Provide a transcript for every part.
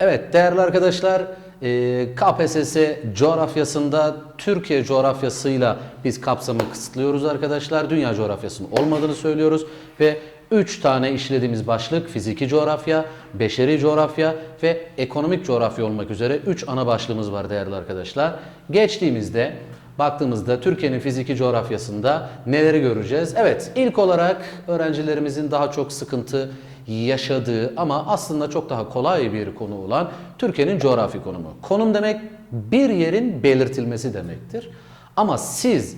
Evet değerli arkadaşlar e, KPSS coğrafyasında Türkiye coğrafyasıyla biz kapsamı kısıtlıyoruz arkadaşlar. Dünya coğrafyasının olmadığını söylüyoruz ve 3 tane işlediğimiz başlık fiziki coğrafya, beşeri coğrafya ve ekonomik coğrafya olmak üzere 3 ana başlığımız var değerli arkadaşlar. Geçtiğimizde baktığımızda Türkiye'nin fiziki coğrafyasında neleri göreceğiz? Evet ilk olarak öğrencilerimizin daha çok sıkıntı yaşadığı ama aslında çok daha kolay bir konu olan Türkiye'nin coğrafi konumu. Konum demek bir yerin belirtilmesi demektir. Ama siz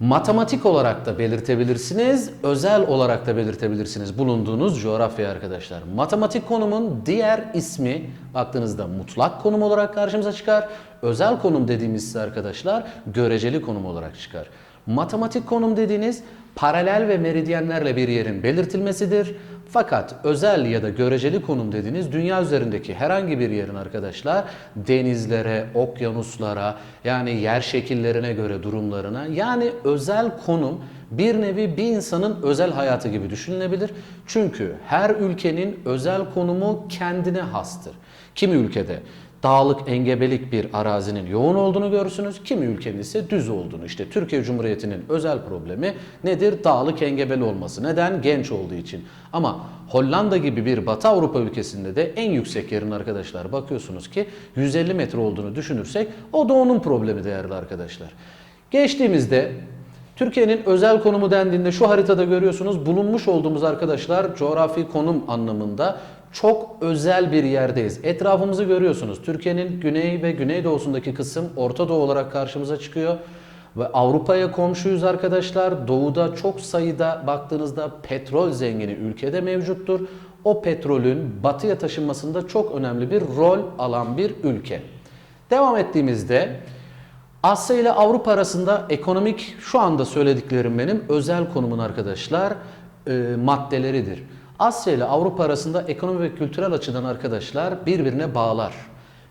matematik olarak da belirtebilirsiniz, özel olarak da belirtebilirsiniz bulunduğunuz coğrafya arkadaşlar. Matematik konumun diğer ismi baktığınızda mutlak konum olarak karşımıza çıkar. Özel konum dediğimiz ise arkadaşlar göreceli konum olarak çıkar. Matematik konum dediğiniz paralel ve meridyenlerle bir yerin belirtilmesidir. Fakat özel ya da göreceli konum dediğiniz dünya üzerindeki herhangi bir yerin arkadaşlar denizlere, okyanuslara yani yer şekillerine göre durumlarına yani özel konum bir nevi bir insanın özel hayatı gibi düşünülebilir. Çünkü her ülkenin özel konumu kendine hastır. Kimi ülkede dağlık engebelik bir arazinin yoğun olduğunu görürsünüz. Kimi ülkenin ise düz olduğunu. İşte Türkiye Cumhuriyeti'nin özel problemi nedir? Dağlık engebeli olması. Neden? Genç olduğu için. Ama Hollanda gibi bir Batı Avrupa ülkesinde de en yüksek yerin arkadaşlar bakıyorsunuz ki 150 metre olduğunu düşünürsek o da onun problemi değerli arkadaşlar. Geçtiğimizde Türkiye'nin özel konumu dendiğinde şu haritada görüyorsunuz bulunmuş olduğumuz arkadaşlar coğrafi konum anlamında çok özel bir yerdeyiz. Etrafımızı görüyorsunuz. Türkiye'nin güney ve güneydoğusundaki kısım Orta Doğu olarak karşımıza çıkıyor. Ve Avrupa'ya komşuyuz arkadaşlar. Doğuda çok sayıda baktığınızda petrol zengini ülkede mevcuttur. O petrolün batıya taşınmasında çok önemli bir rol alan bir ülke. Devam ettiğimizde Asya ile Avrupa arasında ekonomik şu anda söylediklerim benim özel konumun arkadaşlar e, maddeleridir. Asya ile Avrupa arasında ekonomi ve kültürel açıdan arkadaşlar birbirine bağlar.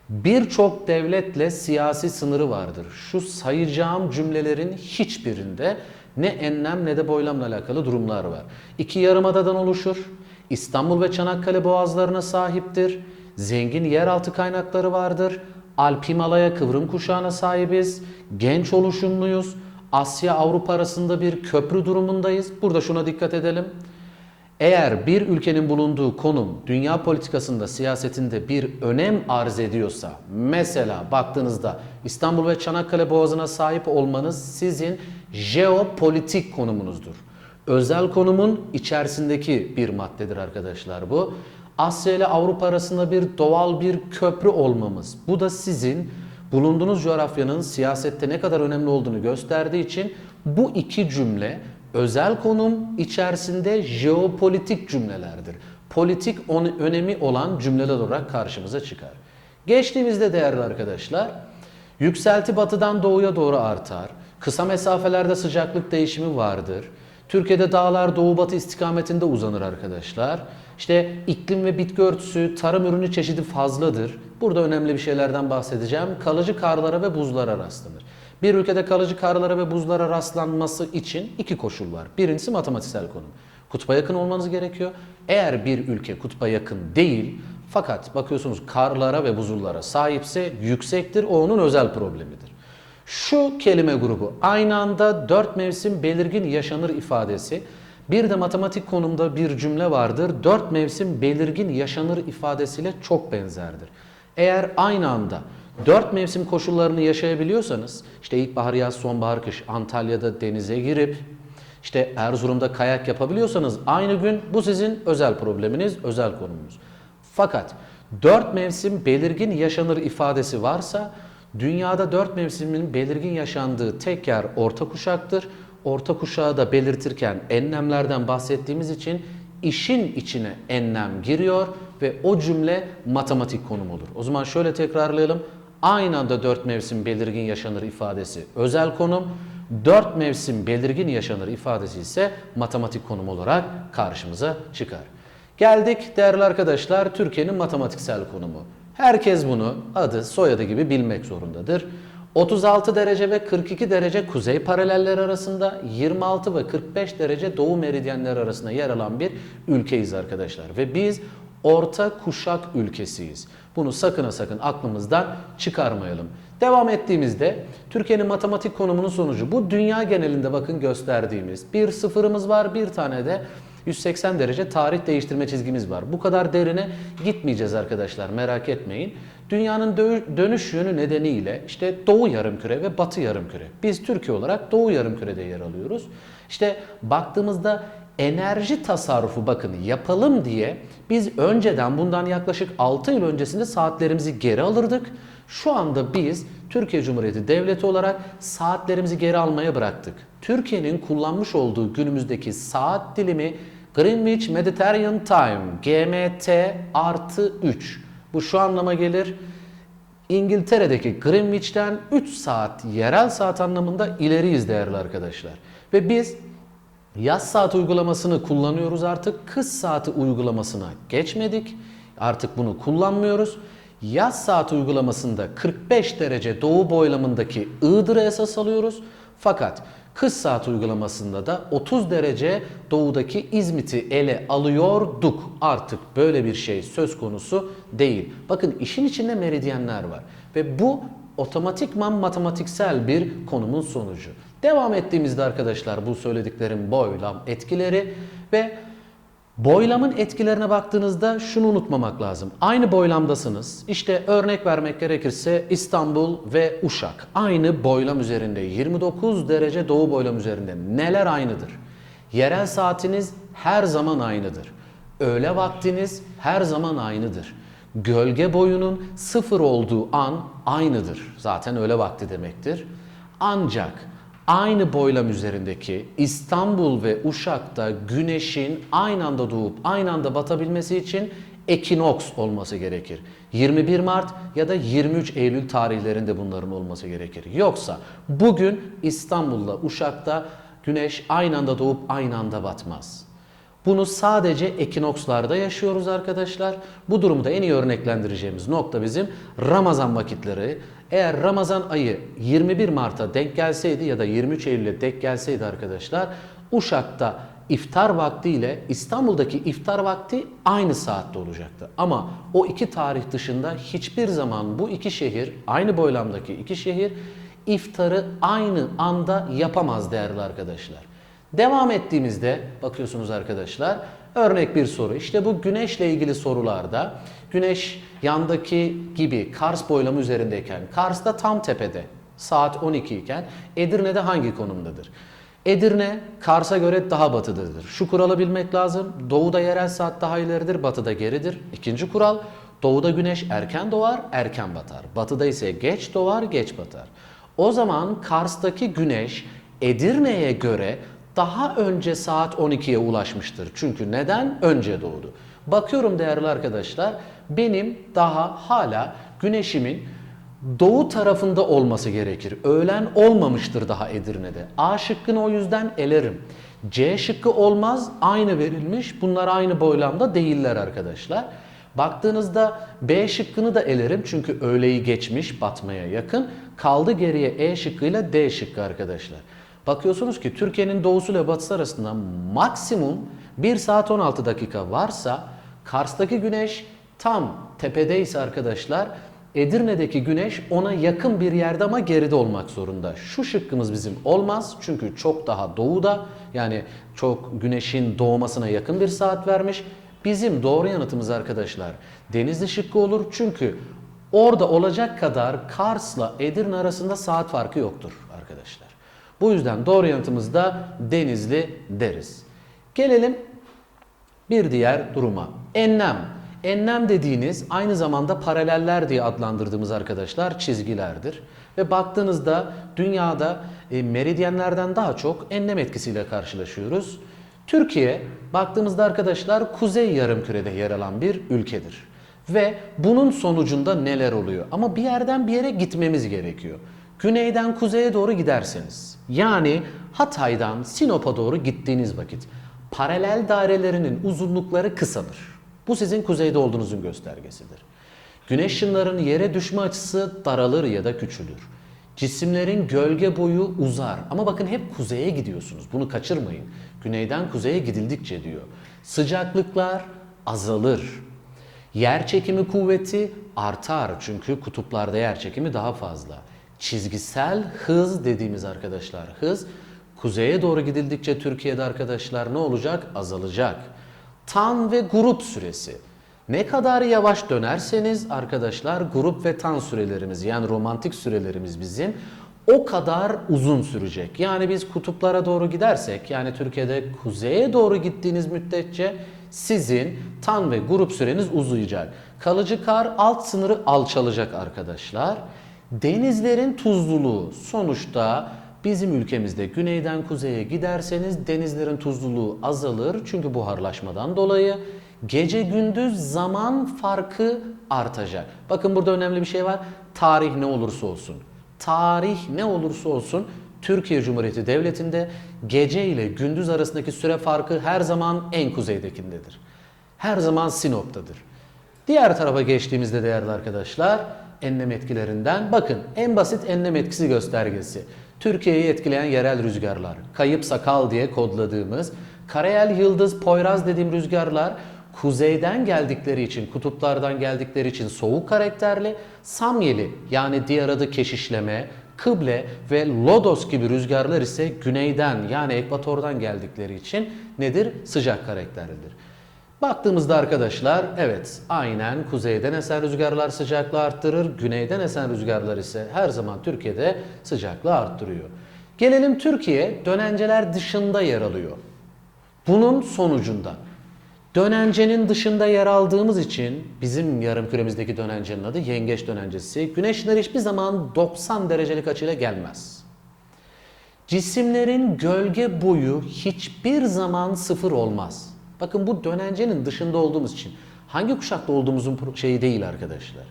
Birçok devletle siyasi sınırı vardır. Şu sayacağım cümlelerin hiçbirinde ne enlem ne de boylamla alakalı durumlar var. İki yarımadadan oluşur. İstanbul ve Çanakkale boğazlarına sahiptir. Zengin yeraltı kaynakları vardır. Alp Himalaya kıvrım kuşağına sahibiz. Genç oluşumluyuz. Asya Avrupa arasında bir köprü durumundayız. Burada şuna dikkat edelim. Eğer bir ülkenin bulunduğu konum dünya politikasında, siyasetinde bir önem arz ediyorsa, mesela baktığınızda İstanbul ve Çanakkale Boğazı'na sahip olmanız sizin jeopolitik konumunuzdur. Özel konumun içerisindeki bir maddedir arkadaşlar bu. Asya ile Avrupa arasında bir doğal bir köprü olmamız. Bu da sizin bulunduğunuz coğrafyanın siyasette ne kadar önemli olduğunu gösterdiği için bu iki cümle özel konum içerisinde jeopolitik cümlelerdir. Politik önemi olan cümleler olarak karşımıza çıkar. Geçtiğimizde değerli arkadaşlar, yükselti batıdan doğuya doğru artar. Kısa mesafelerde sıcaklık değişimi vardır. Türkiye'de dağlar doğu batı istikametinde uzanır arkadaşlar. İşte iklim ve bitki örtüsü, tarım ürünü çeşidi fazladır. Burada önemli bir şeylerden bahsedeceğim. Kalıcı karlara ve buzlara rastlanır. Bir ülkede kalıcı karlara ve buzlara rastlanması için iki koşul var. Birincisi matematiksel konum. Kutba yakın olmanız gerekiyor. Eğer bir ülke kutba yakın değil fakat bakıyorsunuz karlara ve buzullara sahipse yüksektir. O onun özel problemidir. Şu kelime grubu aynı anda dört mevsim belirgin yaşanır ifadesi. Bir de matematik konumda bir cümle vardır. Dört mevsim belirgin yaşanır ifadesiyle çok benzerdir. Eğer aynı anda dört mevsim koşullarını yaşayabiliyorsanız işte ilkbahar, yaz, sonbahar, kış Antalya'da denize girip işte Erzurum'da kayak yapabiliyorsanız aynı gün bu sizin özel probleminiz, özel konumunuz. Fakat dört mevsim belirgin yaşanır ifadesi varsa dünyada dört mevsimin belirgin yaşandığı tek yer orta kuşaktır. Orta kuşağı da belirtirken enlemlerden bahsettiğimiz için işin içine enlem giriyor ve o cümle matematik konum olur. O zaman şöyle tekrarlayalım. Aynı anda dört mevsim belirgin yaşanır ifadesi özel konum. Dört mevsim belirgin yaşanır ifadesi ise matematik konum olarak karşımıza çıkar. Geldik değerli arkadaşlar Türkiye'nin matematiksel konumu. Herkes bunu adı soyadı gibi bilmek zorundadır. 36 derece ve 42 derece kuzey paraleller arasında 26 ve 45 derece doğu meridyenler arasında yer alan bir ülkeyiz arkadaşlar. Ve biz orta kuşak ülkesiyiz. Bunu sakın sakın aklımızdan çıkarmayalım. Devam ettiğimizde Türkiye'nin matematik konumunun sonucu bu dünya genelinde bakın gösterdiğimiz bir sıfırımız var bir tane de 180 derece tarih değiştirme çizgimiz var. Bu kadar derine gitmeyeceğiz arkadaşlar merak etmeyin. Dünyanın dö- dönüş yönü nedeniyle işte doğu yarımküre ve batı yarımküre. Biz Türkiye olarak doğu yarımkürede yer alıyoruz. İşte baktığımızda enerji tasarrufu bakın yapalım diye biz önceden bundan yaklaşık 6 yıl öncesinde saatlerimizi geri alırdık. Şu anda biz Türkiye Cumhuriyeti Devleti olarak saatlerimizi geri almaya bıraktık. Türkiye'nin kullanmış olduğu günümüzdeki saat dilimi Greenwich Mediterranean Time GMT artı 3. Bu şu anlama gelir. İngiltere'deki Greenwich'ten 3 saat yerel saat anlamında ileriyiz değerli arkadaşlar. Ve biz yaz saat uygulamasını kullanıyoruz artık. Kış saati uygulamasına geçmedik. Artık bunu kullanmıyoruz. Yaz saat uygulamasında 45 derece doğu boylamındaki Iğdır'ı esas alıyoruz. Fakat kış saat uygulamasında da 30 derece doğudaki İzmit'i ele alıyorduk. Artık böyle bir şey söz konusu değil. Bakın işin içinde meridyenler var ve bu otomatikman matematiksel bir konumun sonucu. Devam ettiğimizde arkadaşlar bu söylediklerim boylam etkileri ve Boylamın etkilerine baktığınızda şunu unutmamak lazım. Aynı boylamdasınız. İşte örnek vermek gerekirse İstanbul ve Uşak. Aynı boylam üzerinde 29 derece doğu boylam üzerinde. Neler aynıdır? Yerel saatiniz her zaman aynıdır. Öğle vaktiniz her zaman aynıdır. Gölge boyunun sıfır olduğu an aynıdır. Zaten öğle vakti demektir. Ancak aynı boylam üzerindeki İstanbul ve Uşak'ta güneşin aynı anda doğup aynı anda batabilmesi için ekinoks olması gerekir. 21 Mart ya da 23 Eylül tarihlerinde bunların olması gerekir. Yoksa bugün İstanbul'la Uşak'ta güneş aynı anda doğup aynı anda batmaz. Bunu sadece ekinokslarda yaşıyoruz arkadaşlar. Bu durumda en iyi örneklendireceğimiz nokta bizim Ramazan vakitleri. Eğer Ramazan ayı 21 Mart'a denk gelseydi ya da 23 Eylül'e denk gelseydi arkadaşlar Uşak'ta iftar vakti ile İstanbul'daki iftar vakti aynı saatte olacaktı. Ama o iki tarih dışında hiçbir zaman bu iki şehir, aynı boylamdaki iki şehir iftarı aynı anda yapamaz değerli arkadaşlar. Devam ettiğimizde bakıyorsunuz arkadaşlar örnek bir soru. İşte bu güneşle ilgili sorularda güneş yandaki gibi Kars boylamı üzerindeyken Kars'ta tam tepede saat 12 iken Edirne'de hangi konumdadır? Edirne Kars'a göre daha batıdadır. Şu kuralı bilmek lazım. Doğuda yerel saat daha ileridir, batıda geridir. İkinci kural doğuda güneş erken doğar, erken batar. Batıda ise geç doğar, geç batar. O zaman Kars'taki güneş Edirne'ye göre daha önce saat 12'ye ulaşmıştır. Çünkü neden? Önce doğdu. Bakıyorum değerli arkadaşlar, benim daha hala güneşimin doğu tarafında olması gerekir. Öğlen olmamıştır daha Edirne'de. A şıkkını o yüzden elerim. C şıkkı olmaz, aynı verilmiş. Bunlar aynı boylamda değiller arkadaşlar. Baktığınızda B şıkkını da elerim çünkü öğleyi geçmiş, batmaya yakın. Kaldı geriye E şıkkıyla D şıkkı arkadaşlar. Bakıyorsunuz ki Türkiye'nin doğusu ile batısı arasında maksimum 1 saat 16 dakika varsa Kars'taki güneş tam tepedeyse arkadaşlar Edirne'deki güneş ona yakın bir yerde ama geride olmak zorunda. Şu şıkkımız bizim olmaz çünkü çok daha doğuda yani çok güneşin doğmasına yakın bir saat vermiş. Bizim doğru yanıtımız arkadaşlar Denizli şıkkı olur çünkü orada olacak kadar Kars'la Edirne arasında saat farkı yoktur arkadaşlar. Bu yüzden doğru yanıtımız da Denizli deriz. Gelelim bir diğer duruma. Enlem. Enlem dediğiniz aynı zamanda paraleller diye adlandırdığımız arkadaşlar çizgilerdir. Ve baktığınızda dünyada e, meridyenlerden daha çok enlem etkisiyle karşılaşıyoruz. Türkiye baktığımızda arkadaşlar kuzey yarımkürede yer alan bir ülkedir. Ve bunun sonucunda neler oluyor? Ama bir yerden bir yere gitmemiz gerekiyor. Güneyden kuzeye doğru giderseniz yani Hatay'dan Sinop'a doğru gittiğiniz vakit paralel dairelerinin uzunlukları kısalır. Bu sizin kuzeyde olduğunuzun göstergesidir. Güneş ışınlarının yere düşme açısı daralır ya da küçülür. Cisimlerin gölge boyu uzar. Ama bakın hep kuzeye gidiyorsunuz. Bunu kaçırmayın. Güneyden kuzeye gidildikçe diyor. Sıcaklıklar azalır. Yer çekimi kuvveti artar çünkü kutuplarda yer çekimi daha fazla. Çizgisel hız dediğimiz arkadaşlar hız kuzeye doğru gidildikçe Türkiye'de arkadaşlar ne olacak? Azalacak. Tan ve grup süresi. Ne kadar yavaş dönerseniz arkadaşlar grup ve tan sürelerimiz yani romantik sürelerimiz bizim o kadar uzun sürecek. Yani biz kutuplara doğru gidersek yani Türkiye'de kuzeye doğru gittiğiniz müddetçe sizin tan ve grup süreniz uzayacak. Kalıcı kar alt sınırı alçalacak arkadaşlar. Denizlerin tuzluluğu sonuçta bizim ülkemizde güneyden kuzeye giderseniz denizlerin tuzluluğu azalır çünkü buharlaşmadan dolayı gece gündüz zaman farkı artacak. Bakın burada önemli bir şey var. Tarih ne olursa olsun. Tarih ne olursa olsun Türkiye Cumhuriyeti Devleti'nde gece ile gündüz arasındaki süre farkı her zaman en kuzeydekindedir. Her zaman Sinop'tadır. Diğer tarafa geçtiğimizde değerli arkadaşlar enlem etkilerinden bakın en basit enlem etkisi göstergesi. Türkiye'yi etkileyen yerel rüzgarlar. Kayıp sakal diye kodladığımız karayel yıldız poyraz dediğim rüzgarlar kuzeyden geldikleri için, kutuplardan geldikleri için soğuk karakterli, samyeli yani diğer adı keşişleme, kıble ve lodos gibi rüzgarlar ise güneyden yani ekvatordan geldikleri için nedir? Sıcak karakterlidir. Baktığımızda arkadaşlar evet aynen kuzeyden esen rüzgarlar sıcaklığı arttırır. Güneyden esen rüzgarlar ise her zaman Türkiye'de sıcaklığı arttırıyor. Gelelim Türkiye dönenceler dışında yer alıyor. Bunun sonucunda dönencenin dışında yer aldığımız için bizim yarım küremizdeki dönencenin adı yengeç dönencesi. Güneşler hiçbir zaman 90 derecelik açıyla gelmez. Cisimlerin gölge boyu hiçbir zaman sıfır olmaz. Bakın bu dönencenin dışında olduğumuz için hangi kuşakta olduğumuzun şeyi değil arkadaşlar.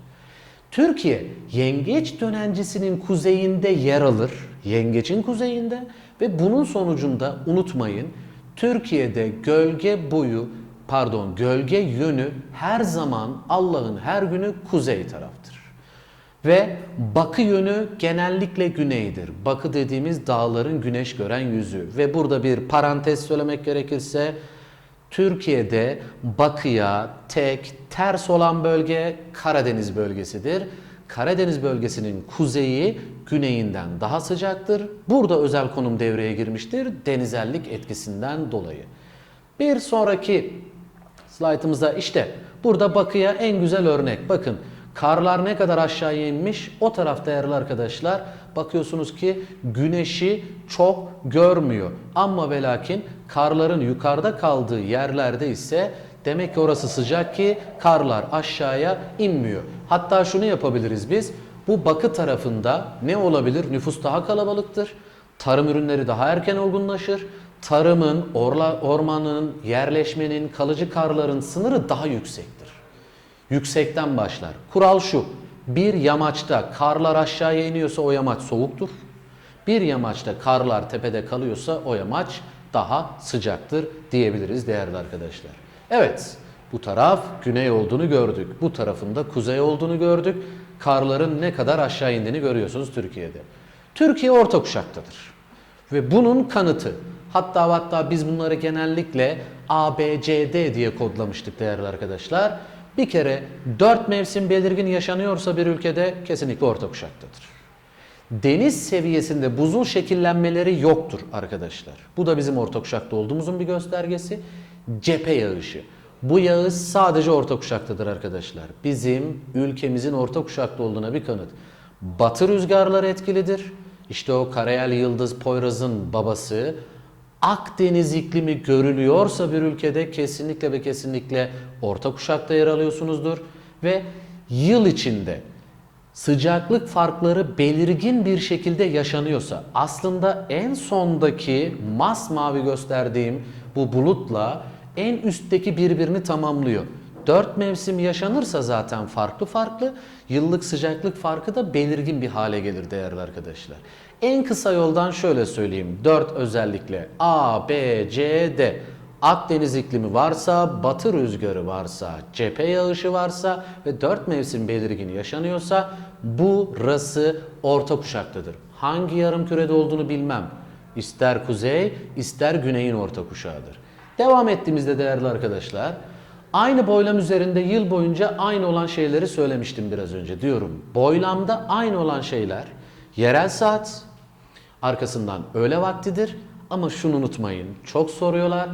Türkiye yengeç dönencesinin kuzeyinde yer alır. Yengeçin kuzeyinde ve bunun sonucunda unutmayın Türkiye'de gölge boyu pardon gölge yönü her zaman Allah'ın her günü kuzey taraftır. Ve bakı yönü genellikle güneydir. Bakı dediğimiz dağların güneş gören yüzü. Ve burada bir parantez söylemek gerekirse Türkiye'de batıya tek ters olan bölge Karadeniz bölgesidir. Karadeniz bölgesinin kuzeyi güneyinden daha sıcaktır. Burada özel konum devreye girmiştir denizellik etkisinden dolayı. Bir sonraki slaytımızda işte burada bakıya en güzel örnek. Bakın karlar ne kadar aşağıya inmiş o taraf değerli arkadaşlar bakıyorsunuz ki güneşi çok görmüyor. Ama ve lakin karların yukarıda kaldığı yerlerde ise demek ki orası sıcak ki karlar aşağıya inmiyor. Hatta şunu yapabiliriz biz. Bu bakı tarafında ne olabilir? Nüfus daha kalabalıktır. Tarım ürünleri daha erken olgunlaşır. Tarımın, orla, ormanın, yerleşmenin, kalıcı karların sınırı daha yüksektir. Yüksekten başlar. Kural şu. Bir yamaçta karlar aşağıya iniyorsa o yamaç soğuktur. Bir yamaçta karlar tepede kalıyorsa o yamaç daha sıcaktır diyebiliriz değerli arkadaşlar. Evet bu taraf güney olduğunu gördük. Bu tarafında kuzey olduğunu gördük. Karların ne kadar aşağı indiğini görüyorsunuz Türkiye'de. Türkiye orta kuşaktadır. Ve bunun kanıtı hatta hatta biz bunları genellikle ABCD diye kodlamıştık değerli arkadaşlar. Bir kere dört mevsim belirgin yaşanıyorsa bir ülkede kesinlikle orta kuşaktadır. Deniz seviyesinde buzul şekillenmeleri yoktur arkadaşlar. Bu da bizim orta kuşakta olduğumuzun bir göstergesi. Cephe yağışı. Bu yağış sadece orta kuşaktadır arkadaşlar. Bizim ülkemizin orta kuşakta olduğuna bir kanıt. Batı rüzgarları etkilidir. İşte o Karayel Yıldız Poyraz'ın babası Akdeniz iklimi görülüyorsa bir ülkede kesinlikle ve kesinlikle orta kuşakta yer alıyorsunuzdur ve yıl içinde sıcaklık farkları belirgin bir şekilde yaşanıyorsa aslında en sondaki masmavi gösterdiğim bu bulutla en üstteki birbirini tamamlıyor. Dört mevsim yaşanırsa zaten farklı farklı, yıllık sıcaklık farkı da belirgin bir hale gelir değerli arkadaşlar. En kısa yoldan şöyle söyleyeyim. Dört özellikle A, B, C, D. Akdeniz iklimi varsa, batı rüzgarı varsa, cephe yağışı varsa ve dört mevsim belirgin yaşanıyorsa burası orta kuşaktadır. Hangi yarım kürede olduğunu bilmem. İster kuzey, ister güneyin orta kuşağıdır. Devam ettiğimizde değerli arkadaşlar, Aynı boylam üzerinde yıl boyunca aynı olan şeyleri söylemiştim biraz önce diyorum. Boylamda aynı olan şeyler yerel saat, arkasından öğle vaktidir. Ama şunu unutmayın, çok soruyorlar.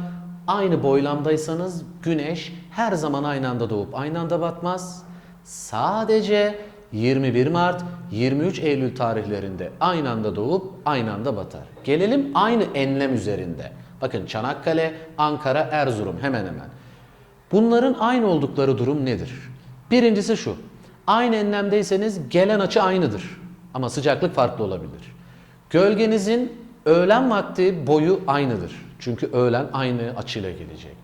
Aynı boylamdaysanız güneş her zaman aynı anda doğup aynı anda batmaz. Sadece 21 Mart, 23 Eylül tarihlerinde aynı anda doğup aynı anda batar. Gelelim aynı enlem üzerinde. Bakın Çanakkale, Ankara, Erzurum hemen hemen. Bunların aynı oldukları durum nedir? Birincisi şu. Aynı enlemdeyseniz gelen açı aynıdır. Ama sıcaklık farklı olabilir. Gölgenizin öğlen vakti boyu aynıdır. Çünkü öğlen aynı açıyla gelecek.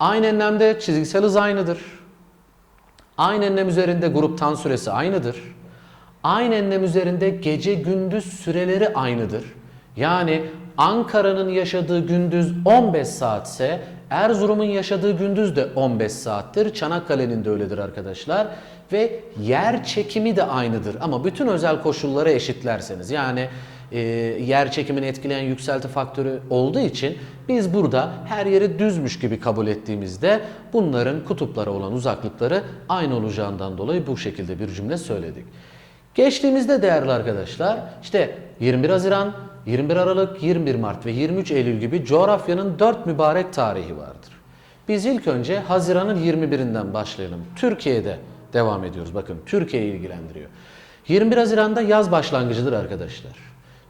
Aynı enlemde çizgisel hız aynıdır. Aynı enlem üzerinde gruptan süresi aynıdır. Aynı enlem üzerinde gece gündüz süreleri aynıdır. Yani Ankara'nın yaşadığı gündüz 15 saatse Erzurum'un yaşadığı gündüz de 15 saattir. Çanakkale'nin de öyledir arkadaşlar. Ve yer çekimi de aynıdır. Ama bütün özel koşulları eşitlerseniz yani e, yer çekimini etkileyen yükselti faktörü olduğu için biz burada her yeri düzmüş gibi kabul ettiğimizde bunların kutuplara olan uzaklıkları aynı olacağından dolayı bu şekilde bir cümle söyledik. Geçtiğimizde değerli arkadaşlar işte 21 Haziran, 21 Aralık, 21 Mart ve 23 Eylül gibi coğrafyanın 4 mübarek tarihi vardır. Biz ilk önce Haziran'ın 21'inden başlayalım. Türkiye'de devam ediyoruz. Bakın Türkiye'yi ilgilendiriyor. 21 Haziran'da yaz başlangıcıdır arkadaşlar.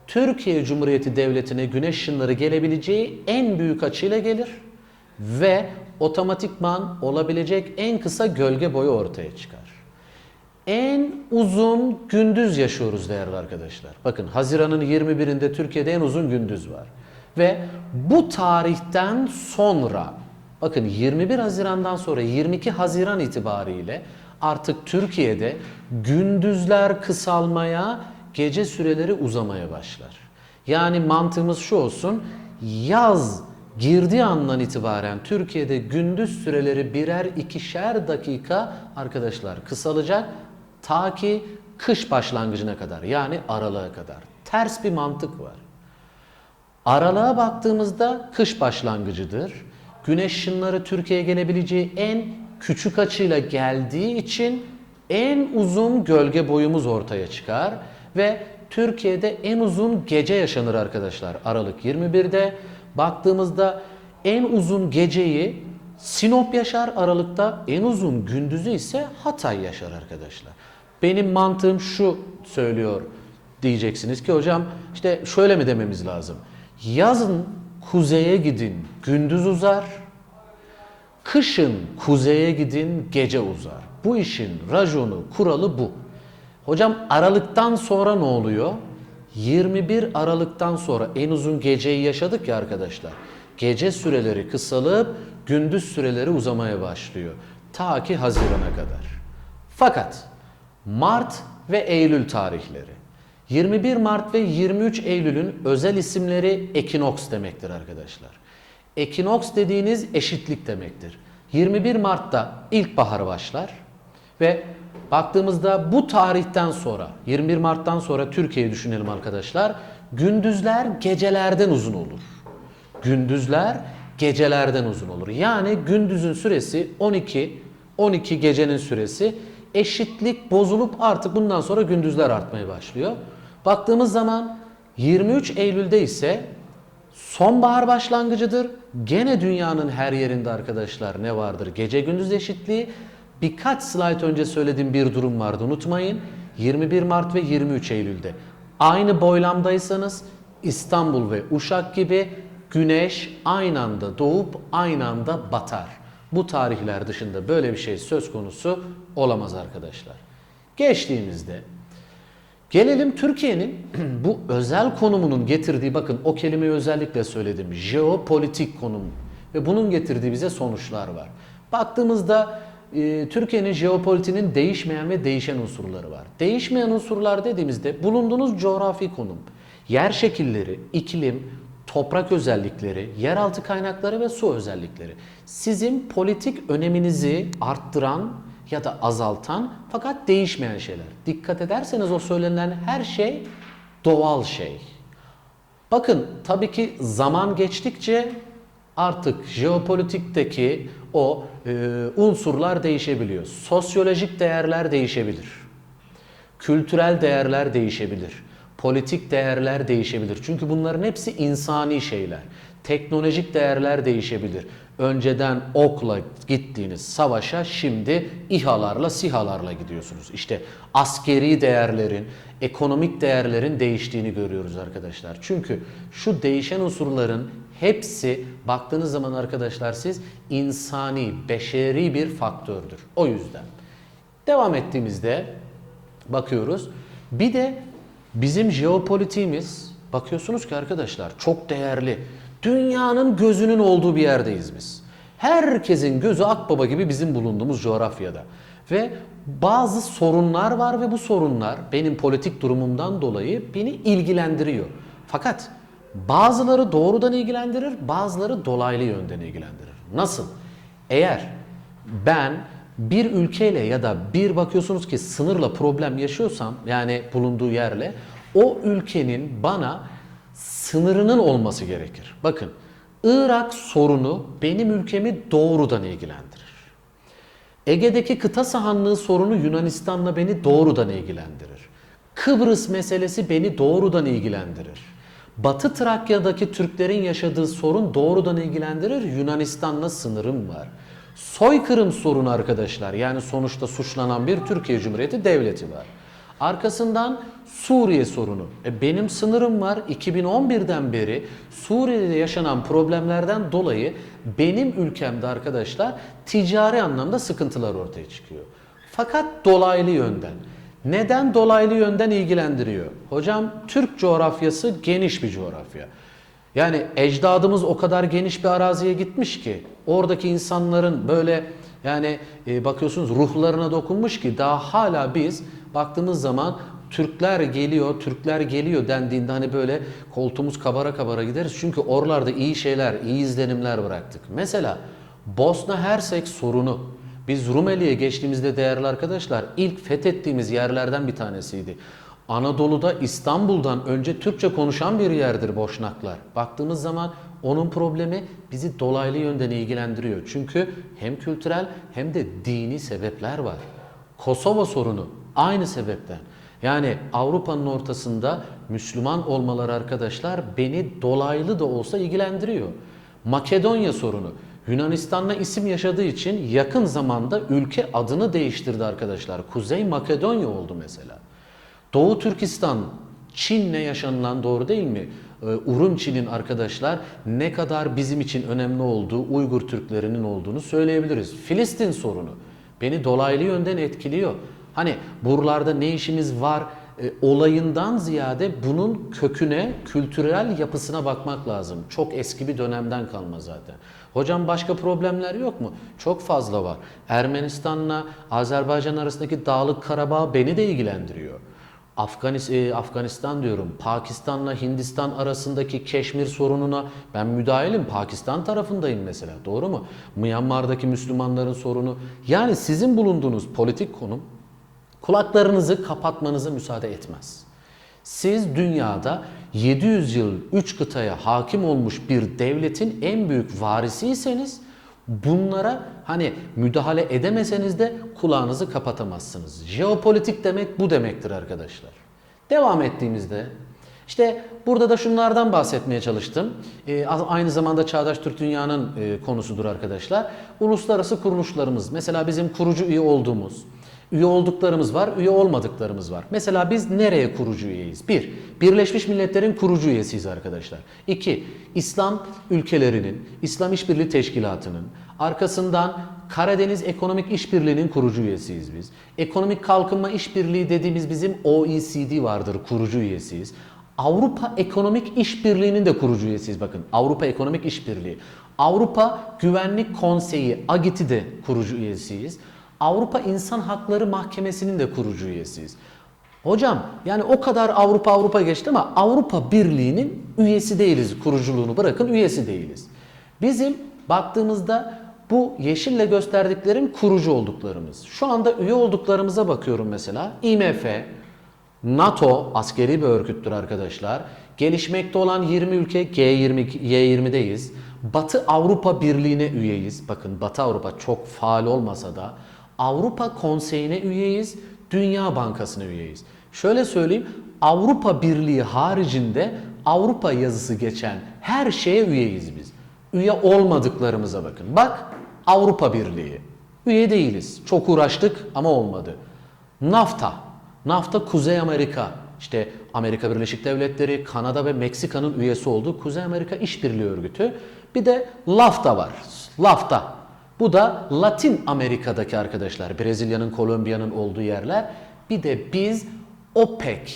Türkiye Cumhuriyeti Devleti'ne güneş ışınları gelebileceği en büyük açıyla gelir ve otomatikman olabilecek en kısa gölge boyu ortaya çıkar. En uzun gündüz yaşıyoruz değerli arkadaşlar. Bakın Haziran'ın 21'inde Türkiye'de en uzun gündüz var. Ve bu tarihten sonra bakın 21 Haziran'dan sonra 22 Haziran itibariyle artık Türkiye'de gündüzler kısalmaya, gece süreleri uzamaya başlar. Yani mantığımız şu olsun. Yaz girdiği andan itibaren Türkiye'de gündüz süreleri birer ikişer dakika arkadaşlar kısalacak ta ki kış başlangıcına kadar yani aralığa kadar. Ters bir mantık var. Aralığa baktığımızda kış başlangıcıdır. Güneş ışınları Türkiye'ye gelebileceği en küçük açıyla geldiği için en uzun gölge boyumuz ortaya çıkar ve Türkiye'de en uzun gece yaşanır arkadaşlar Aralık 21'de. Baktığımızda en uzun geceyi Sinop yaşar Aralık'ta, en uzun gündüzü ise Hatay yaşar arkadaşlar. Benim mantığım şu söylüyor diyeceksiniz ki hocam işte şöyle mi dememiz lazım? Yazın kuzeye gidin gündüz uzar, kışın kuzeye gidin gece uzar. Bu işin raconu, kuralı bu. Hocam Aralık'tan sonra ne oluyor? 21 Aralık'tan sonra en uzun geceyi yaşadık ya arkadaşlar. Gece süreleri kısalıp gündüz süreleri uzamaya başlıyor. Ta ki Haziran'a kadar. Fakat Mart ve Eylül tarihleri. 21 Mart ve 23 Eylül'ün özel isimleri ekinoks demektir arkadaşlar. Ekinoks dediğiniz eşitlik demektir. 21 Mart'ta ilkbahar başlar ve baktığımızda bu tarihten sonra 21 Mart'tan sonra Türkiye'yi düşünelim arkadaşlar. Gündüzler gecelerden uzun olur. Gündüzler gecelerden uzun olur. Yani gündüzün süresi 12, 12 gecenin süresi eşitlik bozulup artık bundan sonra gündüzler artmaya başlıyor. Baktığımız zaman 23 Eylül'de ise sonbahar başlangıcıdır. Gene dünyanın her yerinde arkadaşlar ne vardır? Gece gündüz eşitliği. Birkaç slayt önce söylediğim bir durum vardı unutmayın. 21 Mart ve 23 Eylül'de. Aynı boylamdaysanız İstanbul ve Uşak gibi güneş aynı anda doğup aynı anda batar. Bu tarihler dışında böyle bir şey söz konusu olamaz arkadaşlar. Geçtiğimizde gelelim Türkiye'nin bu özel konumunun getirdiği bakın o kelimeyi özellikle söyledim. Jeopolitik konum ve bunun getirdiği bize sonuçlar var. Baktığımızda e, Türkiye'nin jeopolitiğinin değişmeyen ve değişen unsurları var. Değişmeyen unsurlar dediğimizde bulunduğunuz coğrafi konum, yer şekilleri, iklim, toprak özellikleri, yeraltı kaynakları ve su özellikleri sizin politik öneminizi arttıran ya da azaltan fakat değişmeyen şeyler. Dikkat ederseniz o söylenen her şey doğal şey. Bakın tabii ki zaman geçtikçe artık jeopolitikteki o e, unsurlar değişebiliyor. Sosyolojik değerler değişebilir. Kültürel değerler değişebilir. Politik değerler değişebilir. Çünkü bunların hepsi insani şeyler. Teknolojik değerler değişebilir. Önceden okla gittiğiniz savaşa şimdi İHA'larla, SİHA'larla gidiyorsunuz. İşte askeri değerlerin, ekonomik değerlerin değiştiğini görüyoruz arkadaşlar. Çünkü şu değişen unsurların hepsi baktığınız zaman arkadaşlar siz insani, beşeri bir faktördür. O yüzden. Devam ettiğimizde bakıyoruz. Bir de bizim jeopolitiğimiz bakıyorsunuz ki arkadaşlar çok değerli. Dünyanın gözünün olduğu bir yerdeyiz biz. Herkesin gözü Akbaba gibi bizim bulunduğumuz coğrafyada. Ve bazı sorunlar var ve bu sorunlar benim politik durumumdan dolayı beni ilgilendiriyor. Fakat bazıları doğrudan ilgilendirir, bazıları dolaylı yönden ilgilendirir. Nasıl? Eğer ben bir ülkeyle ya da bir bakıyorsunuz ki sınırla problem yaşıyorsam yani bulunduğu yerle o ülkenin bana sınırının olması gerekir. Bakın Irak sorunu benim ülkemi doğrudan ilgilendirir. Ege'deki kıta sahanlığı sorunu Yunanistan'la beni doğrudan ilgilendirir. Kıbrıs meselesi beni doğrudan ilgilendirir. Batı Trakya'daki Türklerin yaşadığı sorun doğrudan ilgilendirir. Yunanistan'la sınırım var. Soykırım sorunu arkadaşlar. Yani sonuçta suçlanan bir Türkiye Cumhuriyeti devleti var. Arkasından Suriye sorunu. E benim sınırım var. 2011'den beri Suriye'de yaşanan problemlerden dolayı benim ülkemde arkadaşlar ticari anlamda sıkıntılar ortaya çıkıyor. Fakat dolaylı yönden. Neden dolaylı yönden ilgilendiriyor? Hocam Türk coğrafyası geniş bir coğrafya. Yani ecdadımız o kadar geniş bir araziye gitmiş ki oradaki insanların böyle yani e, bakıyorsunuz ruhlarına dokunmuş ki daha hala biz baktığımız zaman Türkler geliyor, Türkler geliyor dendiğinde hani böyle koltuğumuz kabara kabara gideriz. Çünkü oralarda iyi şeyler, iyi izlenimler bıraktık. Mesela Bosna Hersek sorunu. Biz Rumeli'ye geçtiğimizde değerli arkadaşlar ilk fethettiğimiz yerlerden bir tanesiydi. Anadolu'da İstanbul'dan önce Türkçe konuşan bir yerdir Boşnaklar. Baktığımız zaman onun problemi bizi dolaylı yönden ilgilendiriyor. Çünkü hem kültürel hem de dini sebepler var. Kosova sorunu aynı sebepten. Yani Avrupa'nın ortasında Müslüman olmaları arkadaşlar beni dolaylı da olsa ilgilendiriyor. Makedonya sorunu. Yunanistan'la isim yaşadığı için yakın zamanda ülke adını değiştirdi arkadaşlar. Kuzey Makedonya oldu mesela. Doğu Türkistan, Çin'le yaşanılan doğru değil mi? Ee, Urumçi'nin arkadaşlar ne kadar bizim için önemli olduğu Uygur Türklerinin olduğunu söyleyebiliriz. Filistin sorunu beni dolaylı yönden etkiliyor. Hani buralarda ne işimiz var e, olayından ziyade bunun köküne, kültürel yapısına bakmak lazım. Çok eski bir dönemden kalma zaten. Hocam başka problemler yok mu? Çok fazla var. Ermenistan'la Azerbaycan arasındaki Dağlık Karabağ beni de ilgilendiriyor. Afganis, e, Afganistan diyorum, Pakistan'la Hindistan arasındaki Keşmir sorununa ben müdahilim. Pakistan tarafındayım mesela. Doğru mu? Myanmar'daki Müslümanların sorunu. Yani sizin bulunduğunuz politik konum kulaklarınızı kapatmanıza müsaade etmez. Siz dünyada 700 yıl 3 kıtaya hakim olmuş bir devletin en büyük varisiyseniz bunlara hani müdahale edemeseniz de kulağınızı kapatamazsınız. Jeopolitik demek bu demektir arkadaşlar. Devam ettiğimizde işte burada da şunlardan bahsetmeye çalıştım. Ee, aynı zamanda Çağdaş Türk Dünya'nın e, konusudur arkadaşlar. Uluslararası kuruluşlarımız mesela bizim kurucu üye olduğumuz Üye olduklarımız var, üye olmadıklarımız var. Mesela biz nereye kurucu üyeyiz? Bir, Birleşmiş Milletler'in kurucu üyesiyiz arkadaşlar. İki, İslam ülkelerinin, İslam İşbirliği Teşkilatı'nın, arkasından Karadeniz Ekonomik İşbirliği'nin kurucu üyesiyiz biz. Ekonomik Kalkınma İşbirliği dediğimiz bizim OECD vardır, kurucu üyesiyiz. Avrupa Ekonomik İşbirliği'nin de kurucu üyesiyiz bakın. Avrupa Ekonomik İşbirliği. Avrupa Güvenlik Konseyi, AGİT'i de kurucu üyesiyiz. Avrupa İnsan Hakları Mahkemesi'nin de kurucu üyesiyiz. Hocam yani o kadar Avrupa Avrupa geçti ama Avrupa Birliği'nin üyesi değiliz. Kuruculuğunu bırakın üyesi değiliz. Bizim baktığımızda bu yeşille gösterdiklerim kurucu olduklarımız. Şu anda üye olduklarımıza bakıyorum mesela. IMF, NATO askeri bir örgüttür arkadaşlar. Gelişmekte olan 20 ülke G20 Y20'deyiz. Batı Avrupa Birliği'ne üyeyiz. Bakın Batı Avrupa çok faal olmasa da Avrupa Konseyi'ne üyeyiz. Dünya Bankası'na üyeyiz. Şöyle söyleyeyim. Avrupa Birliği haricinde Avrupa yazısı geçen her şeye üyeyiz biz. Üye olmadıklarımıza bakın. Bak Avrupa Birliği. Üye değiliz. Çok uğraştık ama olmadı. NAFTA. NAFTA Kuzey Amerika. İşte Amerika Birleşik Devletleri, Kanada ve Meksika'nın üyesi olduğu Kuzey Amerika İşbirliği Örgütü. Bir de LAFTA var. LAFTA. Bu da Latin Amerika'daki arkadaşlar. Brezilya'nın, Kolombiya'nın olduğu yerler. Bir de biz OPEC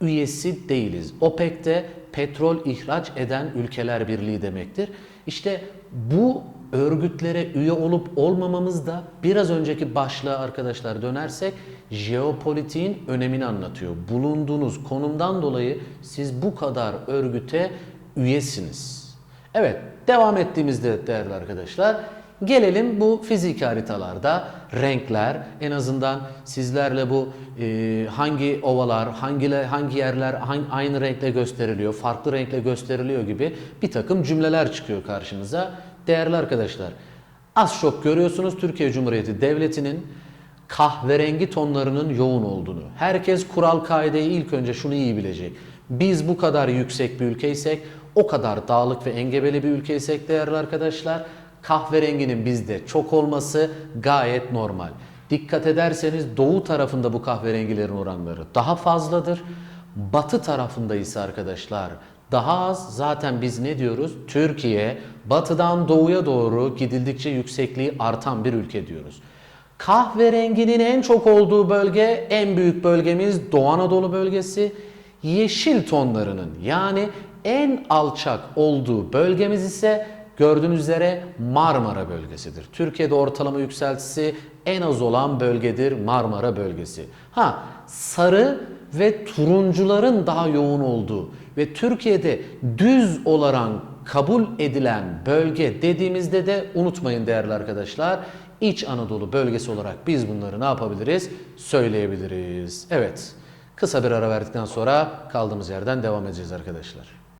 üyesi değiliz. OPEC'te petrol ihraç eden ülkeler birliği demektir. İşte bu örgütlere üye olup olmamamız da biraz önceki başlığa arkadaşlar dönersek jeopolitiğin önemini anlatıyor. Bulunduğunuz konumdan dolayı siz bu kadar örgüte üyesiniz. Evet, devam ettiğimizde değerli arkadaşlar Gelelim bu fizik haritalarda renkler en azından sizlerle bu e, hangi ovalar, hangi hangi yerler hangi, aynı renkle gösteriliyor, farklı renkle gösteriliyor gibi bir takım cümleler çıkıyor karşınıza. Değerli arkadaşlar, az çok görüyorsunuz Türkiye Cumhuriyeti Devleti'nin kahverengi tonlarının yoğun olduğunu. Herkes kural kaideyi ilk önce şunu iyi bilecek. Biz bu kadar yüksek bir ülkeysek, o kadar dağlık ve engebeli bir ülkeysek değerli arkadaşlar, kahverenginin bizde çok olması gayet normal. Dikkat ederseniz doğu tarafında bu kahverengilerin oranları daha fazladır. Batı tarafında ise arkadaşlar daha az. Zaten biz ne diyoruz? Türkiye batıdan doğuya doğru gidildikçe yüksekliği artan bir ülke diyoruz. Kahverenginin en çok olduğu bölge en büyük bölgemiz Doğu Anadolu bölgesi. Yeşil tonlarının yani en alçak olduğu bölgemiz ise gördüğünüz üzere Marmara bölgesidir. Türkiye'de ortalama yükseltisi en az olan bölgedir Marmara bölgesi. Ha sarı ve turuncuların daha yoğun olduğu ve Türkiye'de düz olarak kabul edilen bölge dediğimizde de unutmayın değerli arkadaşlar İç Anadolu bölgesi olarak biz bunları ne yapabiliriz? Söyleyebiliriz. Evet. Kısa bir ara verdikten sonra kaldığımız yerden devam edeceğiz arkadaşlar.